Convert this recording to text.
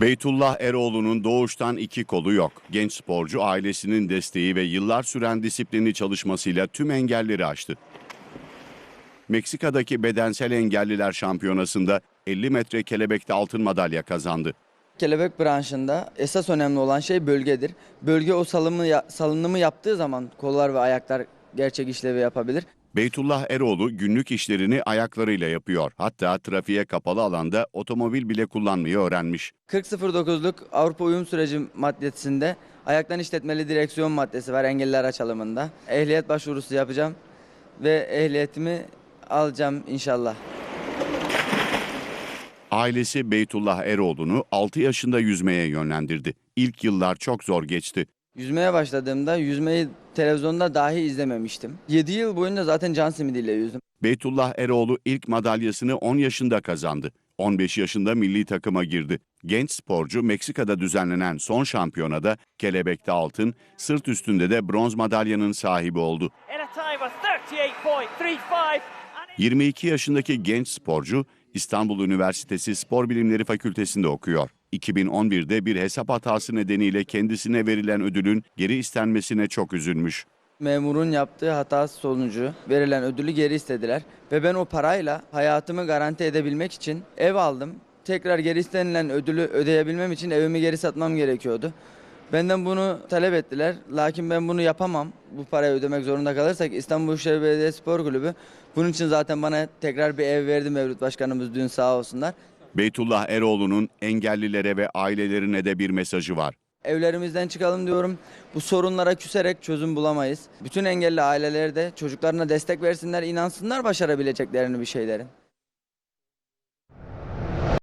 Beytullah Eroğlu'nun doğuştan iki kolu yok. Genç sporcu ailesinin desteği ve yıllar süren disiplinli çalışmasıyla tüm engelleri aştı. Meksika'daki bedensel engelliler şampiyonasında 50 metre kelebekte altın madalya kazandı. Kelebek branşında esas önemli olan şey bölgedir. Bölge o salımı, salınımı yaptığı zaman kollar ve ayaklar gerçek işlevi yapabilir. Beytullah Eroğlu günlük işlerini ayaklarıyla yapıyor. Hatta trafiğe kapalı alanda otomobil bile kullanmayı öğrenmiş. 4009'luk Avrupa Uyum Süreci maddesinde ayaktan işletmeli direksiyon maddesi var engelliler açılımında. Ehliyet başvurusu yapacağım ve ehliyetimi alacağım inşallah. Ailesi Beytullah Eroğlu'nu 6 yaşında yüzmeye yönlendirdi. İlk yıllar çok zor geçti. Yüzmeye başladığımda yüzmeyi televizyonda dahi izlememiştim. 7 yıl boyunca zaten can simidiyle yüzdüm. Beytullah Eroğlu ilk madalyasını 10 yaşında kazandı. 15 yaşında milli takıma girdi. Genç sporcu Meksika'da düzenlenen son şampiyonada kelebekte altın, sırt üstünde de bronz madalyanın sahibi oldu. in a time of 38.35. and 22 yaşındaki genç sporcu İstanbul Üniversitesi Spor Bilimleri Fakültesi'nde okuyor. 2011'de bir hesap hatası nedeniyle kendisine verilen ödülün geri istenmesine çok üzülmüş. Memurun yaptığı hata sonucu verilen ödülü geri istediler ve ben o parayla hayatımı garanti edebilmek için ev aldım. Tekrar geri istenilen ödülü ödeyebilmem için evimi geri satmam gerekiyordu. Benden bunu talep ettiler. Lakin ben bunu yapamam. Bu parayı ödemek zorunda kalırsak İstanbul Büyükşehir Belediye Spor Kulübü bunun için zaten bana tekrar bir ev verdi Mevlüt Başkanımız dün sağ olsunlar. Beytullah Eroğlu'nun engellilere ve ailelerine de bir mesajı var. Evlerimizden çıkalım diyorum. Bu sorunlara küserek çözüm bulamayız. Bütün engelli aileleri de çocuklarına destek versinler, inansınlar başarabileceklerini bir şeylerin.